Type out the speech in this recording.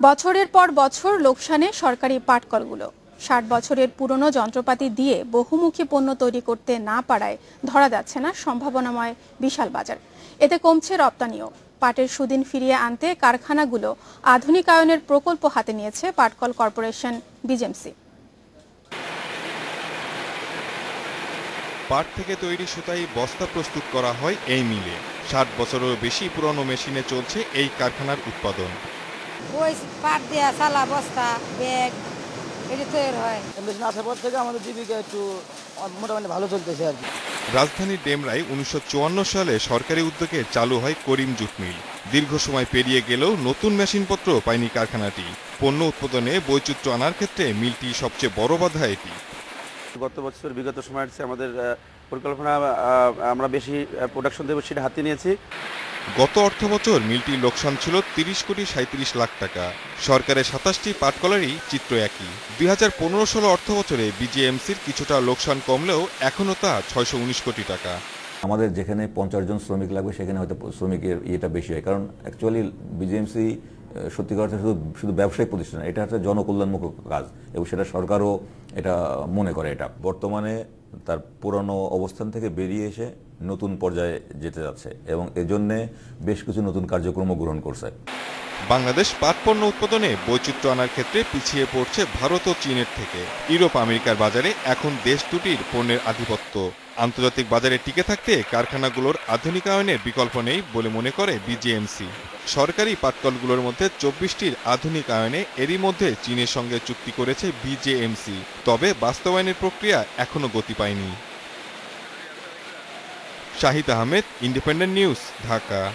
বছরের পর বছর লোকসানে সরকারি পাটকলগুলো। ষাট বছরের পুরনো যন্ত্রপাতি দিয়ে বহুমুখী পণ্য তৈরি করতে না পারায় ধরা যাচ্ছে না সম্ভাবনাময় বিশাল বাজার। এতে কমছে রপ্তানিও। পাটের সুদিন ফিরিয়ে আনতে কারখানাগুলো আধুনিকায়নের প্রকল্প হাতে নিয়েছে পাটকল কর্পোরেশন বিজেমসি পাট থেকে তৈরি সুতাই বস্তা প্রস্তুত করা হয় এই মিলে। ষাট বছরেরও বেশি পুরনো মেশিনে চলছে এই কারখানার উৎপাদন। ওই পাট দেওয়া সালা বস্তা ব্যাগ এটি তৈরি হয়। মেশিন আসার পর থেকে আমাদের জীবিকা একটু মোটামুটি ভালো চলতেছে আর কি। রাজধানীর ডেমরায় উনিশশো সালে সরকারি উদ্যোগে চালু হয় করিম জুট মিল। দীর্ঘ সময় পেরিয়ে গেলেও নতুন মেশিনপত্র পায়নি কারখানাটি। পণ্য উৎপাদনে বৈচিত্র্য আনার ক্ষেত্রে মিলটি সবচেয়ে বড় বাধা এটি। গত বছর বিগত সময়ের চেয়ে আমাদের পরিকল্পনা আমরা বেশি প্রোডাকশন দেবো সেটা হাতে নিয়েছি। গত অর্থবছর মিলটির লোকসান ছিল তিরিশ কোটি সাঁত্রিশ লাখ টাকা। সরকারের সাতাশটি পাটকলারই চিত্র একই। দুই হাজার পনেরো ষোলো অর্থবছরে বিজিএমসির কিছুটা লোকসান কমলেও এখনও তা ছয়শো উনিশ কোটি টাকা। আমাদের যেখানে পঞ্চাশ জন শ্রমিক লাগবে সেখানে হয়তো শ্রমিকের ইয়েটা বেশি হয়। কারণ অ্যাকচুয়ালি বিজিএমসি সত্যিকার অর্থে শুধু শুধু ব্যবসায়িক প্রতিষ্ঠান এটা হচ্ছে জনকল্যাণমূলক কাজ এবং সেটা সরকারও এটা মনে করে এটা। বর্তমানে তার পুরনো অবস্থান থেকে বেরিয়ে এসে নতুন পর্যায়ে যেতে যাচ্ছে এবং এজন্যে বেশ কিছু নতুন কার্যক্রম গ্রহণ করছে। বাংলাদেশ পাট পণ্য উৎপাদনে বৈচিত্র্য আনার ক্ষেত্রে পিছিয়ে পড়ছে ভারত ও চীনের থেকে। ইউরোপ, আমেরিকার বাজারে এখন দেশ দুটির পণ্যের আধিপত্য। আন্তর্জাতিক বাজারে টিকে থাকতে কারখানাগুলোর আধুনিকায়নের বিকল্প নেই বলে মনে করে বিজিএমসি। সরকারি পাটকলগুলোর মধ্যে চব্বিশটির আধুনিকায়নে এরই মধ্যে চীনের সঙ্গে চুক্তি করেছে বিজেএমসি। তবে বাস্তবায়নের প্রক্রিয়া এখনও গতি পায়নি। Shahid Ahmed, Independent News, Dhaka.